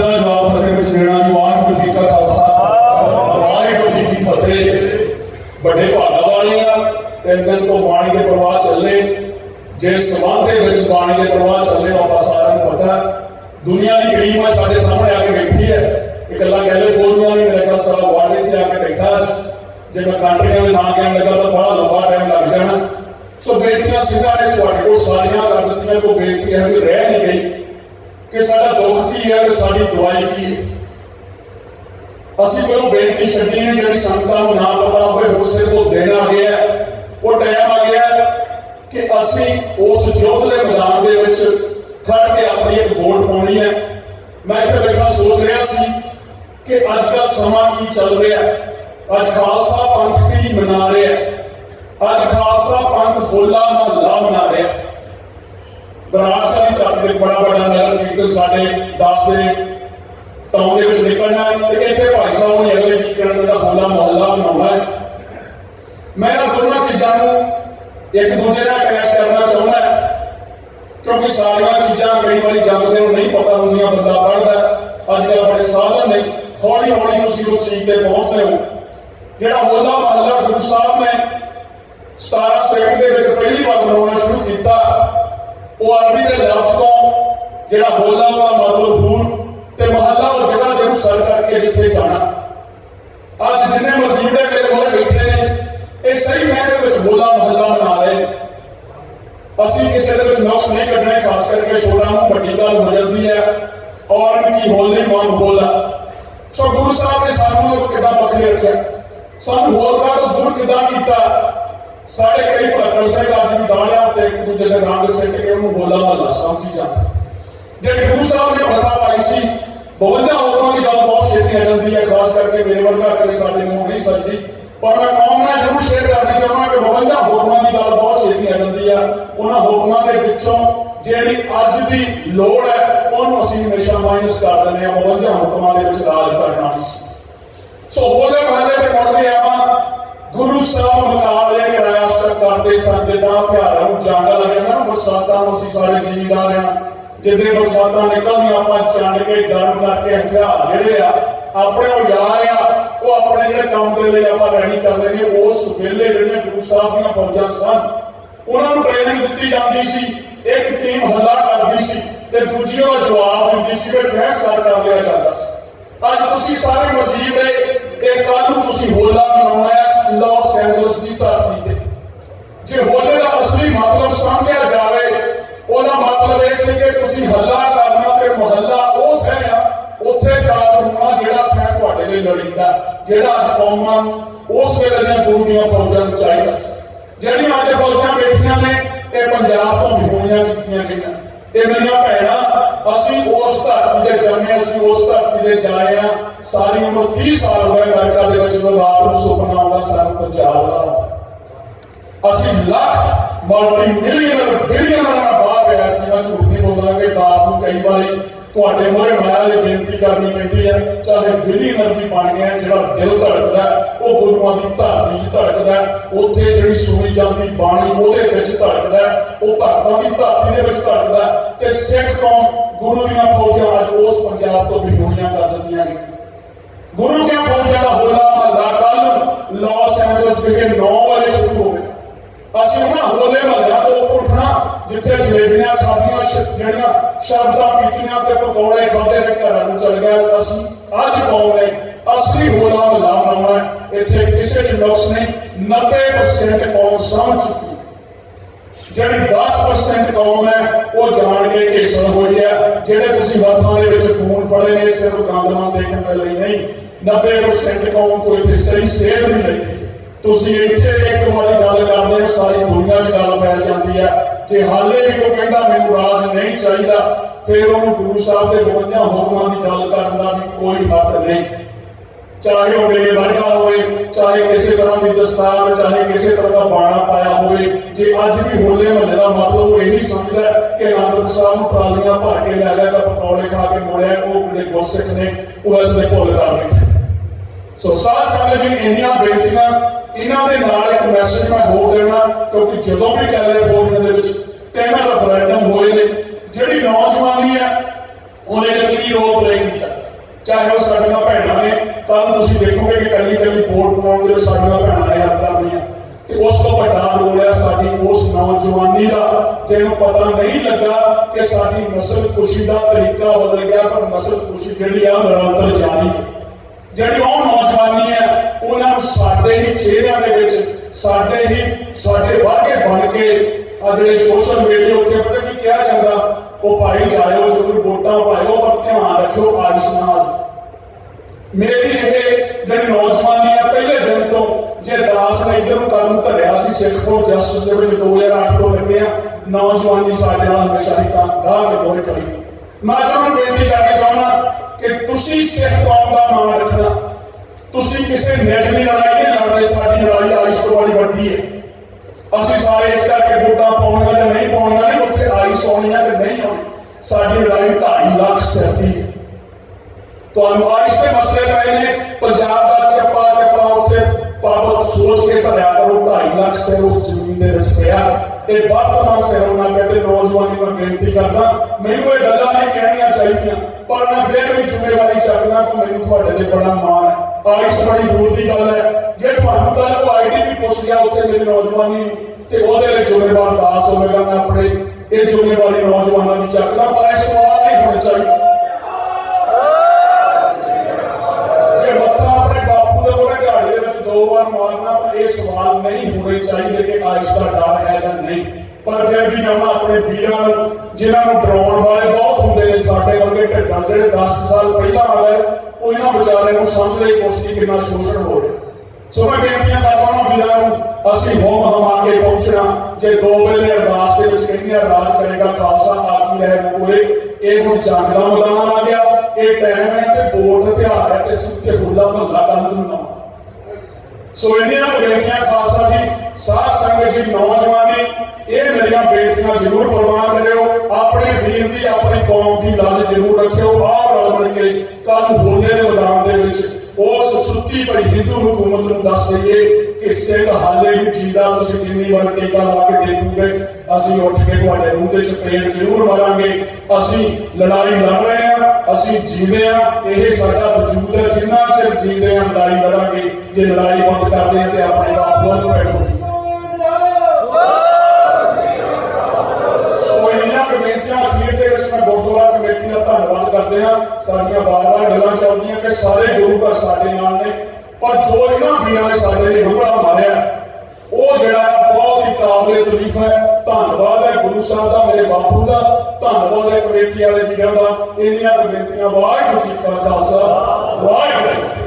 ਦਾ ਜਵਾਬ ਫਤਿਹ ਵਿੱਚ ਜੀ ਵਾਹਿਗੁਰੂ ਜੀ ਕਾ ਖਾਲਸਾ। ਵਾਹਿਗੁਰੂ ਜੀ ਕੀ ਫਤਿਹ। ਵੱਡੇ ਭਾਗਾ ਵਾਲੇ ਆ ਤਿੰਨ ਤੋਂ ਬਾਣੀ ਦੇ ਪ੍ਰਵਾਹ ਚੱਲੇ ਜੇ ਸਮਾਂ ਦੇ ਵਿੱਚ ਬਾਣੀ ਦੇ ਪ੍ਰਵਾਹ ਚੱਲੇ ਆਪਾਂ ਸਾਰਿਆਂ ਨੂੰ ਪਤਾ ਦੁਨੀਆ ਦੀ ਕਰੀਮ ਸਾਡੇ ਸਾਹਮਣੇ ਆ ਕੇ ਬੈਠੀ ਹੈ। ਇਕੱਲਾ ਕੈਲੀਫੋਰਨੀਆ ਨਹੀਂ, ਮੇਰੇ ਕੋਲ ਸਾਰਾ ਵਾਰਡੇ 'ਚ ਆ ਕੇ ਬੈਠਾ ਜੇ ਮੈਂ ਕੰਟਰੀਆਂ ਦੇ ਨਾਂ ਕਹਿਣ ਲੱਗਾ ਤਾਂ ਬੜਾ ਲੰਬਾ ਟਾਈਮ ਲੱਗ ਜਾਣਾ ਸੋ ਬੇਨਤੀਆਂ ਸਿੱਧਾ ਨੇ ਤੁਹਾਡੇ ਕੋਲ ਸਾਰੀਆਂ ਕਰ ਦਿੱਤੀਆਂ ਕੋਈ ਬੇਨਤੀ ਹੈ ਵੀ ਰਹਿ ਨਹੀਂ ਗਈ ਕਿ ਸਾਡਾ ਦੁੱਖ ਕੀ ਹੈ ਕੀ? ਅਸੀਂ ਕੋਈ ਬੇਨਤੀ ਛੱਡੀ ਨਹੀਂ ਜਿਹੜੀ ਸੰਗਤਾਂ ਨੂੰ ਨਾ ਪਤਾ ਹੋਵੇ ਉਸੇ ਤੋਂ ਦਿਨ ਆ ਗਿਆ ਉਹ ਟਾਈਮ ਆ ਗਿਆ ਕਿ ਅਸੀਂ ਉਸ ਯੁੱਧ ਦੇ ਮੈਦਾਨ ਦੇ ਵਿੱਚ ਖੜ ਕੇ ਆਪਣੀ ਇੱਕ ਵੋਟ ਪਾਉਣੀ ਹੈ। ਮੈਂ ਇੱਥੇ ਬੈਠਾ ਸੋਚ ਰਿਹਾ ਸੀ ਕਿ ਅੱਜ ਦਾ ਸਮਾਂ ਕੀ ਚੱਲ ਰਿਹਾ ਅੱਜ ਖਾਲਸਾ ਪੰਥ ਕੀ ਮਨਾ ਰਿਹਾ ਅੱਜ ਖਾਲਸਾ ਪੰਥ ਹੋਲਾ ਮਹੱਲਾ ਮਨਾ ਰਿਹਾ ਬਰਾੜ ਸਾਡੀ ਧਰਤੀ ਤੇ ਬੜਾ ਵੱਡਾ ਨਗਰ ਕੀਰਤਨ ਸਾਡੇ ਦਾਸ ਦੇ ਟਾਉਨ ਦੇ ਵਿੱਚ ਨਿਕਲਣਾ ਹੈ। ਤੇ ਇੱਥੇ ਭਾਈ ਸਾਹਿਬ ਨੇ ਅਗਲੇ ਕੀ ਕਰਨ ਦਾ ਹੋਲਾ ਮਹੱਲਾ ਮਨਾਉਣਾ ਹੈ। ਮੈਂ ਦੋਨਾਂ ਚੀਜ਼ਾਂ ਨੂੰ ਇੱਕ ਦੂਜੇ ਨਾਲ ਅਟੈਚ ਕਰਨਾ ਚਾਹੁੰਦਾ ਕਿਉਂਕਿ ਸਾਰੀਆਂ ਚੀਜ਼ਾਂ ਕਈ ਵਾਰੀ ਜੰਮਦੇ ਨੂੰ ਨਹੀਂ ਪਤਾ ਹੁੰਦੀਆਂ, ਬੰਦਾ ਪੜ੍ਹਦਾ ਅੱਜ ਕੱਲ੍ਹ ਬੜੇ ਸਾਧਨ ਨੇ। ਹੌਲੀ ਹੌਲੀ ਤੁਸੀਂ ਉਸ ਚੀਜ਼ ਤੇ ਪਹੁੰਚ ਰਹੇ ਹੋ। ਜਿਹੜਾ ਹੋਲਾ ਮਹੱਲਾ ਗੁਰੂ ਸਾਹਿਬ ਨੇ 1701 ਦੇ ਵਿੱਚ ਪਹਿਲੀ ਵਾਰ ਮਨਾਉਣਾ ਸ਼ੁਰੂ ਕੀਤਾ, ਉਹ ਅਰਬੀ ਦੇ ਲਫ਼ਜ਼ ਤੋਂ ਜਿਹੜਾ ਹੋਲਾ ਦਾ ਮਤਲਬ ਜਗ੍ਹਾ ਕਰਕੇ ਜਿੱਥੇ ਜਾਣਾ। ਅੱਜ ਜਿੰਨੇ ਮਸਜਿਦੇ ਮੇਰੇ ਮੋਹਰੇ ਬੈਠੇ ਨੇ, ਇਹ ਸਹੀ ਮਾਇਨੇ ਵਿੱਚ ਹੋਲਾ ਮਹੱਲਾ ਮਨਾ ਰਹੇ ਅਸੀਂ ਕਿਸੇ ਦੇ ਵਿੱਚ ਨੁਕਸ ਨਹੀਂ ਕੱਢਣੇ, ਖਾਸ ਕਰਕੇ ਛੋਟਾ ਨੂੰ ਵੱਡੀ ਗੱਲ ਹੋ ਜਾਂਦੀ ਹੈ। ਔਰ ਕੀ ਹੋਲੇ ਮਨ ਹੋਲਾ ਸੋ ਗੁਰੂ ਸਾਹਿਬ ਨੇ ਸਾਨੂੰ ਕਿਦਾਂ ਵੱਖਰੇ ਰੱਖਿਆ? ਸਾਨੂੰ ਹੋਲਕਾ ਤੋਂ ਦੂਰ ਕਿਦਾਂ ਕੀਤਾ? ਸਾਡੇ ਕਈ ਭਗਤ ਸਿੰਘ ਅੱਜ ਵੀ ਦਾੜਿਆਂ ਇੱਕ ਦੂਜੇ ਦੇ ਰੰਗ ਸਿੱਟ ਕੇ ਉਹਨੂੰ ਹੋਲਾ ਮਹੱਲਾ ਸਮਝੀ ਜਾਂਦਾ ਜਿਹੜੇ ਗੁਰੂ ਸਾਹਿਬ ਨੇ ਪ੍ਰਥਾ ਪਾਈ ਸੀ 52 ਹੁਕਮਾਂ ਦੀ ਗੱਲ ਹੈ, ਖਾਸ ਕਰਕੇ ਮੇਰੇ ਵਰਗਾ ਕਰੇ ਸਾਡੇ ਨਹੀਂ ਸੱਜਦੀ ਪਰ ਮੈਂ ਕੌਮ ਨਾਲ ਜ਼ਰੂਰ ਸ਼ੇਅਰ ਕਰਨੀ ਚਾਹੁੰਦਾ ਕਿ 52 ਹੁਕਮਾਂ ਦੀ ਗੱਲ ਬਹੁਤ ਛੇਤੀ ਆ ਜਾਂਦੀ ਆ। ਉਹਨਾਂ ਹੁਕਮਾਂ ਦੇ ਵਿੱਚੋਂ ਜਿਹੜੀ ਅੱਜ ਦੀ ਲੋੜ ਹੈ, ਉਹਨੂੰ ਅਸੀਂ ਹਮੇਸ਼ਾ ਮਾਈਨਸ ਕਰ ਦਿੰਦੇ ਆ 52 ਹੁਕਮਾਂ ਦੇ ਵਿੱਚ ਰਾਜ ਕਰਨਾ ਸੋ ਹੋਲੇ ਮਹੱਲੇ ਤੇ ਮੁੜਦੇ ਆਪਾਂ। ਗੁਰੂ ਸਾਹਿਬ ਮੁਕਾਬਲੇ ਕਰਾਇਆ ਕਰਦੇ ਸਨ ਦੇ ਹਥਿਆਰਾਂ ਨੂੰ ਜੰਗ ਲੱਗਿਆ ਨਾ, ਬਰਸਾਤਾਂ ਨੂੰ ਅਸੀਂ ਸਾਰੇ ਜ਼ਿਮੀਦਾਰ ਆ ਜਿੱਦੇ ਬਰਸਾਤਾਂ ਨਿਕਲਦੀਆਂ, ਆਪਾਂ ਚੰਡ ਕੇ ਗਰਮ ਕਰਕੇ ਹਥਿਆਰ ਜਿਹੜੇ ਆ ਆਪਣੇ ਉਹ ਯਾਰ ਆ, ਉਹ ਆਪਣੇ ਜਿਹੜੇ ਕੰਮ ਦੇ ਲਈ ਆਪਾਂ ਰੈਡੀ ਕਰਦੇ ਨੇ, ਉਸ ਵੇਲੇ ਜਿਹੜੀਆਂ ਗੁਰੂ ਸਾਹਿਬ ਦੀਆਂ ਫੌਜਾਂ ਸਨ, ਉਹਨਾਂ ਨੂੰ ਟ੍ਰੇਨਿੰਗ ਦਿੱਤੀ ਜਾਂਦੀ ਸੀ, ਇੱਕ ਟੀਮ ਹੱਲਾ ਕਰਦੀ ਸੀ ਤੇ ਦੂਜੀ ਉਹ ਜਵਾਬ ਦਿੰਦੀ ਸੀ ਕਿ ਫੈਸਲਾ ਕਰ ਲਿਆ ਜਾਂਦਾ ਸੀ। ਅੱਜ ਤੁਸੀਂ ਸਾਰੇ ਮਜੀਦ ਦੇ ਕਿ ਕੱਲ ਨੂੰ ਤੁਸੀਂ ਹੋਲਾ ਮਨਾਉਣਾ ਹੈ ਲਾਸ ਐਂਜਲਸ ਦੀ ਧਰਤੀ ਤੇ। ਜੇ ਹੋਲੇ ਦਾ ਅਸਲੀ ਮਤਲਬ ਸਮਝਿਆ ਜਾਵੇ, ਉਹਦਾ ਮਤਲਬ ਇਹ ਸੀ ਕਿ ਤੁਸੀਂ ਹੱਲਾ ਕਰਨਾ ਤੇ ਮੁਹੱਲਾ ਲਈ ਲੋੜੀਂਦਾ। ਜਿਹੜਾ ਅੱਜ ਕੌਮਾਂ ਨੂੰ ਉਸ ਵੇਲੇ ਦੀਆਂ ਗੁਰੂ ਦੀਆਂ ਫੌਜਾਂ ਨੂੰ ਚਾਹੀਦਾ ਸੀ। ਜਿਹੜੀਆਂ ਅੱਜ ਫੌਜਾਂ ਬੈਠੀਆਂ ਨੇ, ਇਹ ਪੰਜਾਬ ਤੋਂ ਵਿਹੋਈਆਂ ਕੀਤੀਆਂ ਗਈਆਂ। ਇਹ ਮੇਰੀਆਂ ਭੈਣਾਂ, ਅਸੀਂ ਉਸ ਧਰਤੀ ਦੇ ਜੰਮੇ, ਅਸੀਂ ਉਸ ਧਰਤੀ ਦੇ ਜਾਏ ਆ ਸਾਰੀ ਉਮਰ 30 ਸਾਲ ਹੋਏ ਅਮਰੀਕਾ ਦੇ ਵਿੱਚ ਜਦੋਂ ਰਾਤ ਨੂੰ ਸੁਪਨਾ ਆਉਂਦਾ, ਸਾਨੂੰ ਪੰਜਾਬ ਦਾ ਅਸੀਂ ਲੱਖ ਮਲਟੀ ਮਿਲੀਅਨਰ ਬਿਲੀਅਨਰ ਦਾ ਬਾਪ ਹੈ ਕਿ ਮੈਂ ਝੂਠ ਨਹੀਂ ਬੋਲਾਂਗੇ, ਦਾਸ ਨੂੰ ਕਈ ਵਾਰੀ ਤੁਹਾਡੇ ਮੂਹਰੇ ਮਾਇਆ ਬੇਨਤੀ ਕਰਨੀ ਪੈਂਦੀ ਹੈ ਚਾਹੇ ਬਿਲੀਅਨਰ ਵੀ ਬਣ ਗਿਆ, ਜਿਹੜਾ ਦਿਲ ਧੜਕਦਾ, ਉਹ ਗੁਰੂਆਂ ਦੀ ਧਰਤੀ 'ਚ ਧੜਕਦਾ, ਉੱਥੇ ਜਿਹੜੀ ਸੁਣੀ ਜਾਂਦੀ ਬਾਣੀ ਉਹਦੇ ਵਿੱਚ ਧੜਕਦਾ, ਉਹ ਭਗਤਾਂ ਦੀ ਧਰਤੀ ਦੇ ਵਿੱਚ ਧੜਕਦਾ ਹੈ। ਸਿੱਖ ਕੌਮ ਗੁਰੂ ਦੀਆਂ ਫੌਜਾਂ ਅੱਜ ਉਸ ਪੰਜਾਬ ਤੋਂ ਵੀ ਕਰ ਦਿੱਤੀਆਂ ਨੇ ਗੁਰੂ ਦੀਆਂ ਫੌਜਾਂ ਦਾ ਹੋਲਾ ਮਹੱਲਾ ਕੱਲ ਲਾਸ ਐਂਜਲਸ ਵਿਖੇ 9 ਵਜੇ ਸ਼ੁਰੂ ਹੋ ਗਿਆ ਅਸੀਂ ਉਹਨਾਂ ਹੋਲੇ ਮਹੱਲਿਆਂ ਤੋਂ ਉੱਠਣਾ, ਜਿੱਥੇ ਜਲੇਬੀਆਂ ਖਾਧੀਆਂ ਜਿਹੜੀਆਂ ਸ਼ਰਬਤਾਂ ਪੀਤੀਆਂ ਤੇ ਪਕੌੜੇ ਖਾਦੇ ਤੇ ਘਰਾਂ ਨੂੰ ਚਲ ਗਏ ਅਸੀਂ। ਅੱਜ ਕੌਮ ਨੇ? ਅਸਲੀ ਹੋਲਾ ਮਹੱਲਾ ਮਨਾਉਣਾ ਇੱਥੇ ਕਿਸੇ ਚ ਨੁਕਸ ਨਹੀਂ 90% ਕੌਮ ਸਮਝ ਚੁੱਕੀ ਜਿਹੜੀ 10% ਕੌਮ ਹੈ, ਉਹ ਜਾਣ ਕੇ ਘੇਸਣ ਹੋਈ ਹੈ। ਜਿਹੜੇ ਤੁਸੀਂ ਹੱਥਾਂ ਦੇ ਵਿੱਚ ਖੂਨ ਪੜੇ ਨੇ, ਸਿਰਫ ਗੰਦਮਾਂ ਦੇਖਣ ਦੇ ਲਈ ਨਹੀਂ। 90% ਕੌਮ ਤੋਂ ਇੱਥੇ ਸਹੀ ਸੇਧ ਨਹੀਂ ਲੈਂਦੀ ਤੁਸੀਂ ਇੱਥੇ ਇੱਕ ਵਾਰੀ ਗੱਲ ਕਰਦੇ ਸਾਰੀ ਦੁਨੀਆ 'ਚ ਗੱਲ ਫੈਲ ਜਾਂਦੀ ਹੈ ਜੇ ਹਾਲੇ ਵੀ ਕੋਈ ਕਹਿੰਦਾ ਮੈਨੂੰ ਰਾਜ ਨਹੀਂ ਚਾਹੀਦਾ, ਫਿਰ ਉਹਨੂੰ ਗੁਰੂ ਸਾਹਿਬ ਦੇ 52 ਹੁਕਮਾਂ ਦੀ ਗੱਲ ਕਰਨ ਦਾ ਵੀ ਕੋਈ ਹੱਕ ਨਹੀਂ। ਚਾਹੇ ਉਹ ਮੇਰੇ ਵਰਗਾ ਹੋਵੇ, ਚਾਹੇ ਕਿਸੇ ਤਰ੍ਹਾਂ ਦੀ ਦਸਤਾਰ, ਚਾਹੇ ਕਿਸੇ ਤਰ੍ਹਾਂ ਦਾ ਬਾਣਾ ਪਾਇਆ ਹੋਵੇ, ਜੇ ਅੱਜ ਵੀ ਹੋਲੇ ਮਹੱਲੇ ਦਾ ਮਤਲਬ ਉਹ ਇਹੀ ਸਮਝਦਾ ਕਿ ਆਨੰਦ ਸਾਹਿਬ ਨੂੰ ਟਰਾਲੀਆਂ ਭਰ ਕੇ ਲੈ ਲਿਆ ਤਾਂ ਪਕੌੜੇ ਖਾ ਕੇ ਮੁੜਿਆ, ਉਹ ਜਿਹੜੇ ਗੁਰਸਿੱਖ ਨੇ, ਉਹ ਇਸ ਦੇ ਭੁੱਲ ਕਰ ਬੈਠੇ। ਸੋ ਸਾਧ ਸੰਗਤ ਜੀ, ਇੰਨੀਆਂ ਬੇਨਤੀਆਂ ਇਹਨਾਂ ਦੇ ਨਾਲ ਇੱਕ ਮੈਸੇਜ ਮੈਂ ਹੋਰ ਦੇਣਾ, ਕਿਉਂਕਿ ਜਦੋਂ ਵੀ ਕੈਲੀਫੋਰਨੀਆ ਦੇ ਵਿੱਚ ਤਿੰਨ ਰੈਫਰੈਂਡਮ ਹੋਏ ਨੇ। ਜਿਹੜੀ ਨੌਜਵਾਨੀ ਹੈ, ਉਹਨੇ ਕੀ ਰੋਲ ਪਲੇ ਕੀਤਾ। ਚਾਹੇ ਉਹ ਸਾਡੀਆਂ ਭੈਣਾਂ ਨੇ ਕੱਲ ਤੁਸੀਂ ਦੇਖੋਗੇ ਕਿ ਕੱਲੀ ਕੱਲੀ ਵੋਟ ਪਾਉਣ ਦੇ ਸਾਡੀਆਂ ਭੈਣਾਂ ਨੇ ਹੱਥ ਕਰਨੀਆਂ ਤੇ ਉਸ ਤੋਂ ਵੱਡਾ ਰੋਲ ਹੈ ਸਾਡੀ ਉਸ ਨੌਜਵਾਨੀ ਦਾ, ਜਿਹਨੂੰ ਪਤਾ ਨਹੀਂ ਲੱਗਾ ਕਿ ਸਾਡੀ ਨਸਲ ਖੁਸ਼ੀ ਦਾ ਤਰੀਕਾ ਬਦਲ ਗਿਆ, ਪਰ ਨਸਲ ਖੁਸ਼ੀ ਜਿਹੜੀ ਆ ਨਿਰੰਤਰ ਜਾਰੀ ਹੈ। ਜਿਹੜੀ ਉਹ ਨੌਜਵਾਨ ਸਾਡੇ ਹੀ ਚਿਹਰਿਆਂ ਦੇ ਵਿੱਚ, ਸਾਡੇ ਹੀ ਸਾਡੇ ਵਾਅਦੇ ਬਣ ਕੇ ਆ ਜਿਹੜੇ ਸੋਸ਼ਲ ਮੀਡੀਆ ਉੱਤੇ ਪਤਾ ਕੀ ਕਿਹਾ ਜਾਂਦਾ? ਉਹ ਭਾਈ ਜਾਇਓ, ਜ਼ਰੂਰ ਵੋਟਾਂ ਪਾਇਓ, ਪਰ ਧਿਆਨ ਰੱਖਿਓ ਆਇਸ ਨਾਲ ਮੇਰੀ ਇਹ ਜਿਹੜੀ ਨੌਜਵਾਨੀ ਆ, ਪਹਿਲੇ ਦਿਨ ਤੋਂ ਜੇ ਦਾਸ ਨੇ ਇਧਰ ਨੂੰ ਕਦਮ ਧਰਿਆ ਸੀ ਸਿੱਖ ਫੋਰ ਜਸਟਿਸ ਦੇ ਵਿੱਚ 2008 ਤੋਂ ਲੱਗੇ ਨੌਜਵਾਨੀ ਸਾਡੇ ਨਾਲ ਹਮੇਸ਼ਾ ਹੀ ਤਾਂ ਗਾਹ ਕੇ ਕਰੀ ਮੈਂ ਤੁਹਾਨੂੰ ਬੇਨਤੀ ਕਰਨਾ ਚਾਹੁੰਦਾ ਕਿ ਤੁਸੀਂ ਸਿੱਖ ਕੌਮ ਦਾ ਮਾਣ ਰੱਖਣਾ। ਤੁਸੀਂ ਕਿਸੇ ਨਿੱਜ ਦੀ ਲੜਾਈ ਨਹੀਂ ਲੜ ਰਹੇ ਸਾਡੀ ਲੜਾਈ ਆਇਸ਼ ਤੋਂ ਬੜੀ ਵੱਡੀ ਹੈ ਅਸੀਂ ਸਾਰੇ ਇਸ ਕਰਕੇ ਵੋਟਾਂ ਪਾਉਣੀਆਂ ਜਾਂ ਨਹੀਂ ਪਾਉਣੀਆਂ ਨਹੀਂ ਉੱਥੇ ਆਇਸ਼ ਆਉਣੀ ਹੈ ਕਿ ਨਹੀਂ ਆਉਣੀ ਸਾਡੀ ਲੜਾਈ 2.5 ਲੱਖ ਸਿਰ ਦੀ ਹੈ ਤੁਹਾਨੂੰ ਆਇਸ਼ ਦੇ ਮਸਲੇ ਪਏ ਨੇ, ਪੰਜਾਬ ਦਾ ਚੱਪਾ ਚੱਪਾ ਉੱਥੇ ਪਾਵਤ ਸੋਚ ਕੇ ਭਰਿਆ ਕਰੋ 2.5 ਲੱਖ ਸਿਰ ਉਸ ਜ਼ਮੀਨ ਦੇ ਵਿੱਚ ਪਿਆ। ਇਹ ਵਰਤਮਾਨ ਸਿਰ ਉਹਨਾਂ ਕਹਿੰਦੇ ਨੌਜਵਾਨੀ ਮੈਂ ਬੇਨਤੀ ਕਰਦਾ। ਮੈਨੂੰ ਇਹ ਗੱਲਾਂ ਨਹੀਂ ਕਹਿਣੀਆਂ ਚਾਹੀਦੀਆਂ, ਪਰ ਮੈਂ ਫਿਰ ਵੀ ਜ਼ਿੰਮੇਵਾਰੀ ਚੱਕਦਾ ਕਿ ਮੈਨੂੰ ਤੁਹਾਡੇ ਤੇ ਬੜਾ ਮਾਣ ਹੈ। ਆਇਸ਼ ਬੜੀ ਦੂਰ ਦੀ ਗੱਲ ਹੈ। ਜੇ ਤੁਹਾਨੂੰ ਕੱਲ ਕੋ ਆਈਡੀ ਪੁੱਛ ਗਿਆ ਉੱਥੇ ਮੇਰੀ ਨੌਜਵਾਨੀ, ਤੇ ਉਹਦੇ ਲਈ ਜ਼ਿੰਮੇਵਾਰ ਦਾਸ ਹੋਵੇਗਾ ਮੈਂ ਆਪਣੇ। ਇਹ ਜ਼ਿੰਮੇਵਾਰੀ ਨੌਜਵਾਨਾਂ ਦੀ ਚੱਕਦਾ ਪਰ ਇਹ ਸਵਾਲ ਨਹੀਂ ਹੋਣੇ ਚਾਹੀਦੇ। ਜੇ ਮੱਥਾ ਆਪਣੇ ਬਾਪੂ ਦੇ ਕੋਲੇ ਘਾੜੇ ਦੇ ਵਿੱਚ ਦੋ ਵਾਰ ਮਾਰਨਾ, ਤਾਂ ਇਹ ਸਵਾਲ ਨਹੀਂ ਹੋਣੇ ਚਾਹੀਦੇ ਕਿ ਆਇਸ਼ ਦਾ ਡਰ ਹੈ ਜਾਂ ਨਹੀਂ। ਪਰ ਫਿਰ ਵੀ ਮੈਂ ਆਪਣੇ ਵੀਰਾਂ ਨੂੰ, ਜਿਨ੍ਹਾਂ ਨੂੰ ਡਰਾਉਣ ਵਾਲੇ ਬਹੁਤ ਹੁੰਦੇ ਨੇ, ਸਾਡੇ ਵਰਗੇ ਢੱਡਾਂ ਜਿਹੜੇ 10 ਸਾਲ ਪਹਿਲਾਂ ਆ ਗਏ ਉਹ ਇਹਨਾਂ ਵਿਚਾਰਿਆਂ ਨੂੰ ਸਮਝਣ ਦੀ ਕੋਸ਼ਿਸ਼ ਕੀ ਕਿੰਨਾ ਸ਼ੋਸ਼ਣ ਹੋ ਰਿਹਾ ਸੋ ਮੈਂ ਬੇਨਤੀਆਂ ਕਰਦਾ ਉਹਨਾਂ ਵੀਰਾਂ ਨੂੰ ਅਸੀਂ ਹੋਮ ਹਮਾ ਕੇ ਪਹੁੰਚਣਾ ਜੇ ਦੋ ਵੇਲੇ ਅਰਦਾਸ ਦੇ ਵਿੱਚ ਕਹਿੰਦੇ ਆ ਰਾਜ ਕਰੇਗਾ ਖਾਲਸਾ ਆਕੀ ਰਹੇ ਕੋਲੇ ਇਹ ਹੁਣ ਜੰਗ ਦਾ ਮੈਦਾਨ ਆ ਗਿਆ ਇਹ ਟਾਈਮ ਹੈ ਤੇ ਵੋਟ ਹਥਿਆਰ ਹੈ ਤੇ ਸੁੱਤੇ ਹੁੱਲਾ ਮਹੱਲਾ ਕੰਨ ਮਨਾਉਣਾ ਸੋ ਇਹਨਾਂ ਨੂੰ ਬੇਨਤੀਆਂ ਖਾਲਸਾ ਜੀ ਸਾਧ ਸੰਗਤ ਜੀ ਨੌਜਵਾਨੀ ਇਹ ਮੇਰੀਆਂ ਬੇਨਤੀਆਂ ਜ਼ਰੂਰ ਪ੍ਰਵਾਨ ਕਰਿਓ ਆਪਣੇ ਵੀਰ ਦੀ ਆਪਣੀ ਕੌਮ ਦੀ ਲਾਜ ਜ਼ਰੂਰ ਰੱਖਿਓ ਆਹ ਰਲ ਮਿਲ ਕੇ ਕੱਲ ਦੇ ਮੈਦਾਨ ਦੇ ਵਿੱਚ ਉਸ ਸੁੱਤੀ ਪਈ ਹਿੰਦੂ ਹਕੂਮਤ ਨੂੰ ਦੱਸ ਦਈਏ ਕਿ ਸਿੱਖ ਹਾਲੇ ਵੀ ਜੀਦਾ, ਤੁਸੀਂ ਕਿੰਨੀ ਵਾਰ ਟੀਕਾ ਲਾ ਕੇ ਦੇਖੋਗੇ, ਅਸੀਂ ਉੱਠ ਕੇ ਤੁਹਾਡੇ ਮੂੰਹ ਤੇ ਚਪੇੜ ਜ਼ਰੂਰ ਮਾਰਾਂਗੇ। ਅਸੀਂ ਲੜਾਈ ਲੜ ਰਹੇ ਹਾਂ, ਅਸੀਂ ਜੀਦੇ ਹਾਂ, ਇਹ ਸਾਡਾ ਵਜੂਦ ਹੈ, ਜਿੰਨਾ ਚਿਰ ਜੀਦੇ ਹਾਂ, ਲੜਾਈ ਲੜਾਂਗੇ। ਜੇ ਲੜਾਈ ਬੰਦ ਕਰਦੇ ਹਾਂ ਤੇ ਆਪਣੇ ਬਾਪੂਆਂ ਨੂੰ ਬੈਠੋਗੇ ਕਰਦੇ ਹਾਂ ਸਾਡੀਆਂ ਬਾਰ-ਬਾਰ ਗੱਲਾਂ ਚੱਲਦੀਆਂ ਕਿ ਸਾਰੇ ਗੁਰੂ ਘਰ ਸਾਡੇ ਨਾਲ ਨੇ, ਪਰ ਜੋ ਇਹਨਾਂ ਵੀਰਾਂ ਨੇ ਸਾਡੇ ਲਈ ਹਮਲਾ ਮਾਰਿਆ, ਉਹ ਜਿਹੜਾ ਬਹੁਤ ਹੀ ਕਾਬਲੇ ਤਾਰੀਫ ਹੈ, ਧੰਨਵਾਦ ਹੈ ਗੁਰੂ ਸਾਹਿਬ ਦਾ, ਮੇਰੇ ਬਾਪੂ ਦਾ, ਧੰਨਵਾਦ ਹੈ ਕਮੇਟੀ ਵਾਲੇ ਵੀਰਾਂ ਦਾ, ਇੰਨੀਆਂ ਬੇਨਤੀਆਂ, ਵਾਹਿਗੁਰੂ ਜੀ ਕਾ ਖਾਲਸਾ, ਵਾਹਿਗੁਰੂ